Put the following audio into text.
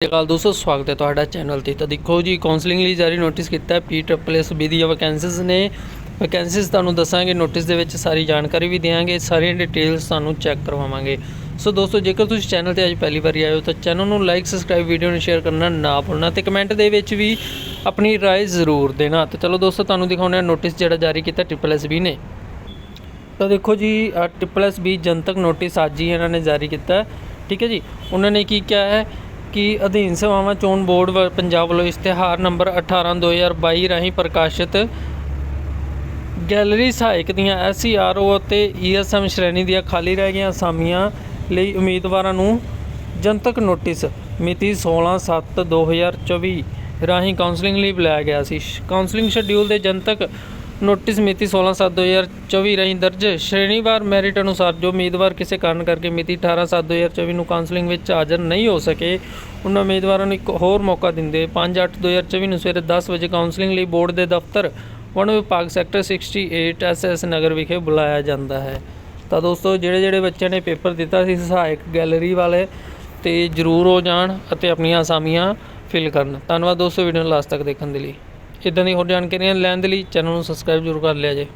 ਸਤਿ ਸ਼੍ਰੀ ਅਕਾਲ ਦੋਸਤੋ ਸਵਾਗਤ ਹੈ ਤੁਹਾਡਾ ਚੈਨਲ ਤੇ ਤਾਂ ਦੇਖੋ ਜੀ ਕਾਉਂਸਲਿੰਗ ਲਈ ਜਾਰੀ ਨੋਟਿਸ ਕੀਤਾ ਹੈ ਪੀ ਟ੍ਰਿਪਲ ਐਸ ਬੀ ਦੀਆਂ ਵੈਕੈਂਸੀਜ਼ ਨੇ ਵੈਕੈਂਸੀਜ਼ ਤੁਹਾਨੂੰ ਦੱਸਾਂਗੇ ਨੋਟਿਸ ਦੇ ਵਿੱਚ ਸਾਰੀ ਜਾਣਕਾਰੀ ਵੀ ਦੇਵਾਂਗੇ ਸਾਰੀਆਂ ਡਿਟੇਲਸ ਤੁਹਾਨੂੰ ਚੈੱਕ ਕਰਵਾਵਾਂਗੇ ਸੋ ਦੋਸਤੋ ਜੇਕਰ ਤੁਸੀਂ ਚੈਨਲ ਤੇ ਅੱਜ ਪਹਿਲੀ ਵਾਰੀ ਆਏ ਹੋ ਤਾਂ ਚੈਨਲ ਨੂੰ ਲਾਈਕ ਸਬਸਕ੍ਰਾਈਬ ਵੀਡੀਓ ਨੂੰ ਸ਼ੇਅਰ ਕਰਨਾ ਨਾ ਭੁੱਲਣਾ ਤੇ ਕਮੈਂਟ ਦੇ ਵਿੱਚ ਵੀ ਆਪਣੀ رائے ਜ਼ਰੂਰ ਦੇਣਾ ਤੇ ਚਲੋ ਦੋਸਤੋ ਤੁਹਾਨੂੰ ਦਿਖਾਉਂਦੇ ਹਾਂ ਨੋਟਿਸ ਜਿਹੜਾ ਜਾਰੀ ਕੀਤਾ ਟ੍ਰਿਪਲ ਐਸ ਬੀ ਨੇ ਤਾਂ ਦੇਖੋ ਜੀ ਟ੍ਰਿਪਲ ਐਸ ਬੀ ਜਨਤਕ ਨੋਟਿਸ ਅੱਜ ਹੀ ਇਹਨਾਂ ਨੇ ਜਾਰੀ ਕੀਤਾ ਹੈ। ਠੀਕ ਹੈ ਜੀ ਉਹਨਾਂ ਨੇ ਕੀ ਕਿਹਾ ਹੈ ਕੀ ਅਧੀਨ ਸੇਵਾਵਾਂ ਚੋਣ ਬੋਰਡ ਵ- ਪੰਜਾਬ ਵੱਲੋਂ ਇਸ਼ਤਿਹਾਰ ਨੰਬਰ 18 2022 ਰਾਹੀਂ ਪ੍ਰਕਾਸ਼ਿਤ। ਗੈਲਰੀ ਸਹਾਇਕ ਦੀਆਂ ਐਸਸੀਆਰਓ ਅਤੇ ਈਐਸਐਮ ਸ਼੍ਰੇਣੀ ਦੀਆਂ ਖਾਲੀ ਰਹਿ ਗਈਆਂ ਅਸਾਮੀਆਂ ਲਈ ਉਮੀਦਵਾਰਾਂ ਨੂੰ ਜਨਤਕ ਨੋਟਿਸ ਮਿਤੀ 16/7/2024 ਰਾਹੀਂ ਕਾਉਂਸਲਿੰਗ ਲਈ ਬੁਲਾਇਆ ਗਿਆ ਸੀ। ਕਾਉਂਸਲਿੰਗ ਸ਼ਡਿਊਲ ਦੇ ਜਨਤਕ ਨੋਟਿਸ ਮਿਤੀ 16/7/2024 ਰਾਹੀਂ ਦਰਜ ਸ਼੍ਰੇਣੀਵਾਰ ਮੈਰਿਟ ਅਨੁਸਾਰ ਜੋ ਉਮੀਦਵਾਰ ਕਿਸੇ ਕਾਰਨ ਕਰਕੇ ਮਿਤੀ 18/7/2024 ਨੂੰ ਕਾਉਂਸਲਿੰਗ ਵਿੱਚ ਹਾਜ਼ਰ ਨਹੀਂ ਹੋ ਸਕੇ, ਉਹਨਾਂ ਉਮੀਦਵਾਰਾਂ ਨੂੰ ਇੱਕ ਹੋਰ ਮੌਕਾ ਦਿੰਦੇ। 5/8/2024 ਨੂੰ ਸਵੇਰੇ 10 ਵਜੇ ਕਾਉਂਸਲਿੰਗ ਲਈ ਬੋਰਡ ਦੇ ਦਫ਼ਤਰ, ਵਣ ਵਿਭਾਗ ਸੈਕਟਰ 68 ਐਸਐਸ ਨਗਰ ਵਿਖੇ ਬੁਲਾਇਆ ਜਾਂਦਾ ਹੈ। ਤਾਂ ਦੋਸਤੋ ਜਿਹੜੇ ਜਿਹੜੇ ਬੱਚਿਆਂ ਨੇ ਪੇਪਰ ਦਿੱਤਾ ਸੀ, ਸਹਾਇਕ ਗੈਲਰੀ ਵਾਲੇ, ਤੇ ਜਰੂਰ ਹੋ ਜਾਣ ਅਤੇ ਆਪਣੀਆਂ ਅਸਾਮੀਆਂ ਫਿਲ ਕਰਨ। ਧੰਨਵਾਦ ਦੋਸਤੋ ਵੀਡੀਓ ਨੂੰ ਲਾਸਟ ਤੱਕ ਦੇਖਣ ਦੇ ਲਈ। ਇਦਾਂ ਦੀ ਹੋਰ ਜਾਣਕਾਰੀਆਂ ਲੈਣ ਦੇ ਲਈ ਚੈਨਲ ਨੂੰ ਸਬਸਕ੍ਰਾਈਬ ਜ਼ਰੂਰ ਕਰ ਲਿਆ ਜੇ।